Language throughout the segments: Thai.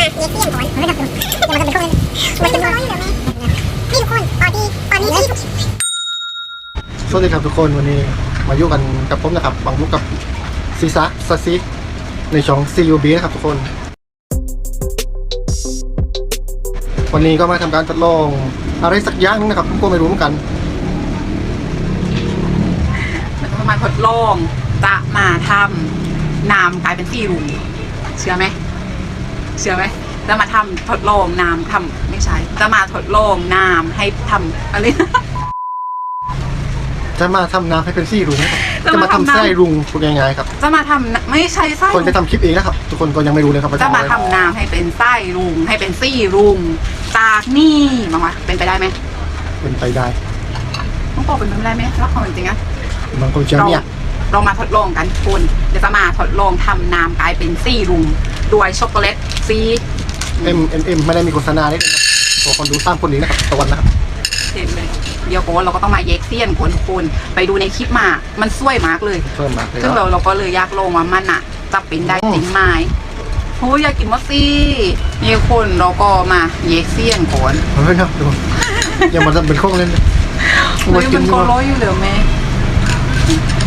มาเรียกเสี่ยงก่อนเดี๋ยวมันจะเป็นคนมันเป็นคนอยู่แล้วแม่นี่ทุกคนตอนนี้ตอนนี้ที่สวัสดีครับทุกคนวันนี้มาอยู่กันกับผมนะครับบังลุกกับซีซะซาซิในช่อง CUB นะครับทุกคน วันนี้ก็มาทำการทดลองอะไรสักอย่างนึงนะครับผมก็ไม่รู้เหมือนกันแล้วก็มาทดลองจะมาทำน้ำกลายเป็นสีรุ้งเชื่อไหม เชื่อไหมจะมาทำทดลองน้ำทำไม่ใช่จะมาทดลองน้ำให้ทำอะไรนะจะมาทำน้ำให้เป็นซี่รุ้งนะครับจะจะมามาทำทำน้ำไส้รุ้งพูดง่ายๆครับ จะมาทำน้ำไม่ใช่ไส้คนจะทำคลิปเองนะครับ ทุกคนก็ยังไม่รู้เลยครับว่าจะจะมาเอาอะไรทำน้ำให้เป็นไส้รุ้งให้เป็นซี่รุ้งจากนี่มางวะเป็นไปได้ไหมเป็นไปได้ต้องบอกเป็นไปได้ไหมรักความจริงอะบางคนเชื่อเราเนี่ยเรามาทดลองกันคุณเดี๋ยวจะมาทดลองทำน้ำกลายเป็นซี่รุ้งด้วยช็อกโกแลต ซีเอ็มเอ็มเอ็มไม่ได้มีโฆษณาเลยนะครับตัวคนดูสร้างคนนี้นะครับตะวันนะครับ เห็นเลยเดี๋ยวโกนเราก็ต้องมาเย็กเซียนกวนทุกคนไปดูในคลิปมา มันสวยมากเลย เพิ่มมาเลยซึ่งเราเราก็เลยอยากลงว่ามันอะจะเป็นได้จริงไหมโอ้ยอยากกินมอสซี่นี่คนเราก็มาเย็กเซียนก่อนเฮ้ยครับทุกคนอย่ามาทำเป็นโค้งเล่นเลยเฮ้ยมันก็ร้อยอยู่เหลือไหม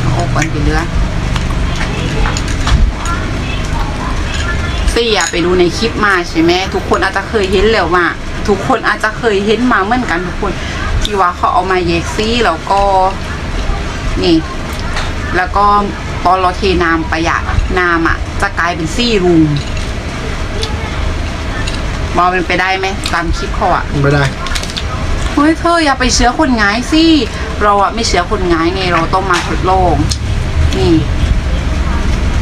โอ้ก่อนกินเรือ ซี่อะไปดูในคลิปมาใช่ไหมทุกคนอาจจะเคยเห็นแล้วว่าทุกคนอาจจะเคยเห็นมาเหมือนกันทุกคนที่ว่าเขาเอามาเย็กซี่แล้วก็นี่ แล้วก็ตอนเราเทน้ำไปอะน้ำอะจะกลายเป็นซี่รุงมองเป็นไปได้ไหมตามคลิปเขาอะไม่ได้เฮ้ยเธออย่าไปเชื้อคนง่ายสิเราอะไม่เชื้อคนง่ายไงเราต้องมาทดลองนี่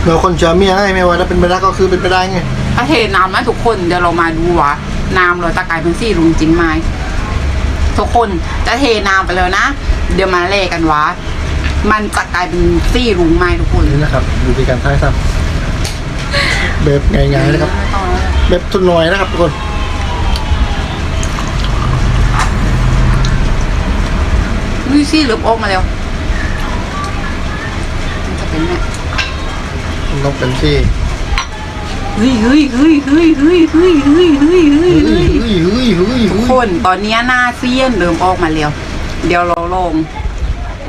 เราคนเชื่อเมียให้ไม่ว่าถ้าเป็นไปได้ก็คือเป็นไปได้ไงถ้าเทน้ำนะทุกคนเดี๋ยวเรามาดูว่าน้ำเราจะกลายเป็นซี่รุงจริงไหมทุกคนจะเทน้ำไปแล้วนะ เดี๋ยวมาเล่กันว่ามันจะกลายเป็นซี่รุงไหมทุกคนนี่นะครับวิธีการท้ายทำแบบง่ายๆนะครับไม่ต้องแล้วแบบทุนน้อยนะครับทุกคนลุยซี่เหลือบออกมาแล้วมันจะเป็นไงมัน ต้องเป็นที่เฮ้ยเฮ้ยเฮ้ยเฮ้ยเฮ้ยเฮ้ยเฮ้ยเฮ้ยเฮ้ยเฮ้ยเฮ้ยเฮ้ยเฮ้ยทุกคนตอนนี้หน้าเซียนเริ่มออกมาแล้ว เดี๋ยวเราลง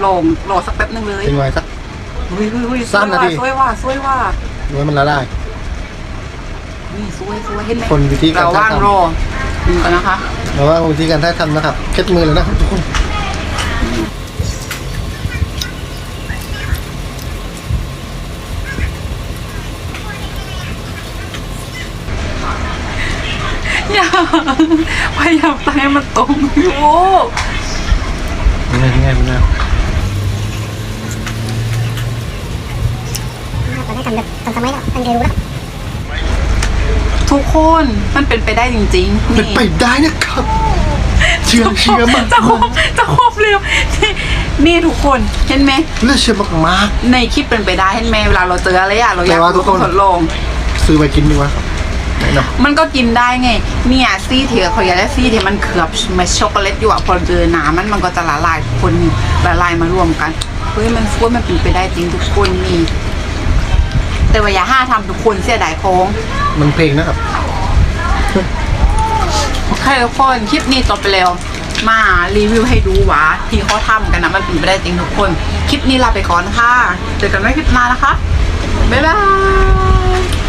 ลงรอสักแป๊บนึงเลยเป็นไงสักเฮ้ยเฮ้ยเฮ้ยสามนาทีสวยว่าสวยว่าไว้มันละลายนี่สวยสวยเห็นไหมคนวิธีการเราว่างรอดูกันนะคะแต่ว่าวิธีการท้าทำนะครับเคล็ดมือเลยนะครับทุกคน อย่าพยายามตั้งให้มันตรงอยู่ง่ายง่ายมันนะตอนนี้ทำแบบทำสมัยแล้วอันเดียวรู้แล้วทุกคนมันเป็นไปได้จริงๆเป็นไปได้นะครับเชื่อเชื่อมากจะครบจะครบเร็วนี่นี่ทุกคนเห็นไหมเลือดเชื่อมากในคลิปเป็นไปได้เห็นไหมเวลาเราเจออะไรอะเราอยากแต่ว่าทุกคนทดลองๆซื้อไปกินดีกว่าครับไหน เนาะ มันก็กินได้ไง เนี่ยซี่เถื่อเขาอยากได้ซี่ที่มันเขือบเม็ดช็อกโกแลตอยู่อะพอเจอน้ำมันมันก็จะละลายทุกคนนี่ละลายมารวมกันเฮ้ยมันฟุ้มันเป็นไปได้จริงทุกคนนี่แต่ว่าอย่าห้าทำทุกคนเสียดายโค้งมันเพลงนะครับโอเคทุกคนคลิปนี้จบไปแล้ว มารีวิวให้ดูว่าที่เขาทำกันนะมันเป็นไปได้จริงทุกคน คลิปนี้ลาไปก่อนค่ะเจอกันใหม่คลิปหน้านะคะบ๊ายบาย